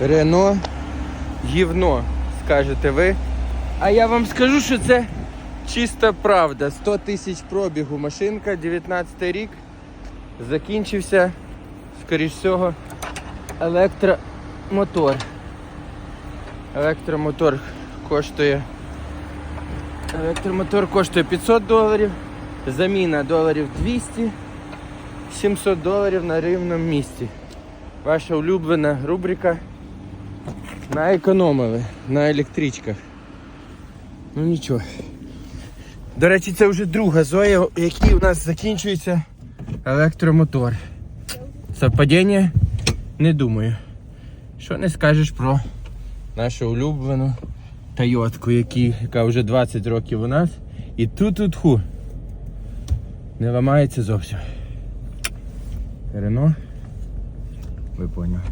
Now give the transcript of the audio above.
Рено гівно, скажете ви. А я вам скажу, що це чиста правда. 100 тисяч пробігу машинка, 19 рік. Закінчився, скоріш всього, електромотор. Електромотор коштує. Електромотор коштує 500 доларів, заміна доларів 200, 700 доларів на рівному місці. Ваша улюблена рубрика. Наекономили на електричках. Ну нічого. До речі, це вже друга зоя, якій у нас закінчується електромотор. Совпадіння? Не думаю. Що не скажеш про нашу улюблену Тойотку, яка вже 20 років у нас. І тут тут ху. Не ламається зовсім. Рено. Ви поняли.